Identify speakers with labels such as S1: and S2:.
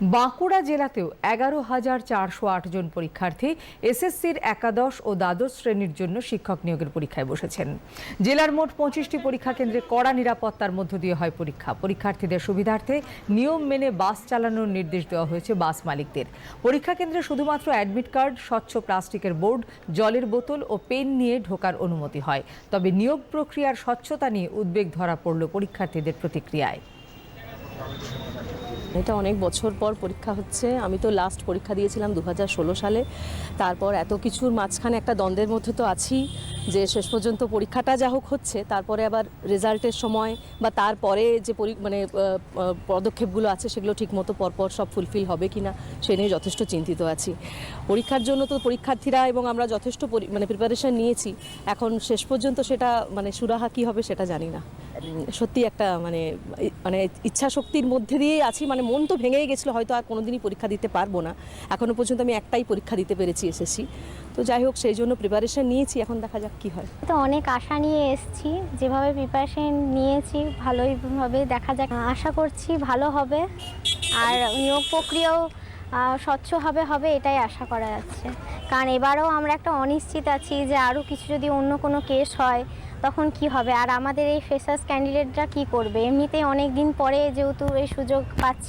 S1: বাঁকুড়া জেলাতেও এগারো হাজার চারশো জন পরীক্ষার্থী এসএসসির একাদশ ও দ্বাদশ শ্রেণির জন্য শিক্ষক নিয়োগের পরীক্ষায় বসেছেন। জেলার মোট পঁচিশটি পরীক্ষা কেন্দ্রে কড়া নিরাপত্তার মধ্য দিয়ে হয় পরীক্ষা। পরীক্ষার্থীদের সুবিধার্থে নিয়ম মেনে বাস চালানোর নির্দেশ দেওয়া হয়েছে বাস মালিকদের। পরীক্ষা কেন্দ্রে শুধুমাত্র অ্যাডমিট কার্ড, স্বচ্ছ প্লাস্টিকের বোর্ড, জলের বোতল ও পেন নিয়ে ঢোকার অনুমতি হয়। তবে নিয়োগ প্রক্রিয়ার স্বচ্ছতা নিয়ে উদ্বেগ ধরা পড়ল পরীক্ষার্থীদের প্রতিক্রিয়ায়।
S2: এটা অনেক বছর পর পরীক্ষা হচ্ছে। আমি তো লাস্ট পরীক্ষা দিয়েছিলাম দু হাজার ষোলো সালে। তারপর এত কিছুর মাঝখানে একটা দ্বন্দ্বের মধ্যে তো আছি যে শেষ পর্যন্ত পরীক্ষাটা যা হোক হচ্ছে, তারপরে আবার রেজাল্টের সময় বা তারপরে যে মানে পদক্ষেপগুলো আছে সেগুলো ঠিকমতো পরপর সব ফুলফিল হবে কি না সে নিয়ে যথেষ্ট চিন্তিত আছি। পরীক্ষার জন্য তো পরীক্ষার্থীরা এবং আমরা যথেষ্ট মানে প্রিপারেশন নিয়েছি। এখন শেষ পর্যন্ত সেটা মানে সুরাহা কী হবে সেটা জানি না। সত্যি একটা মানে মানে ইচ্ছা শক্তির মধ্যে দিয়েই আছি মানে মন তো ভেঙেই গেছিল, হয়তো আর কোনো দিনই পরীক্ষা দিতে পারব না। এখনও পর্যন্ত আমি একটাই পরীক্ষা দিতে পেরেছি এসেছি তো যাই হোক, সেই জন্য প্রিপারেশন নিয়েছি, এখন দেখা যাক কি হয়।
S3: তো অনেক আশা নিয়ে এসেছি, যেভাবে প্রিপারেশন নিয়েছি, ভালোইভাবে দেখা যাক। আশা করছি ভালো হবে, আর নিয়োগ প্রক্রিয়াও স্বচ্ছ হবে হবে এটাই আশা করা যাচ্ছে। কারণ এবারেও আমরা একটা অনিশ্চিত আছি যে আরও কিছু যদি অন্য কোনো কেস হয়, তখন কি হবে? আর আমাদের এই ফ্রেশার্স ক্যান্ডিডেটরা কি করবে? এমনিতেই অনেক দিন পরে যেহেতু এই সুযোগ পাচ্ছি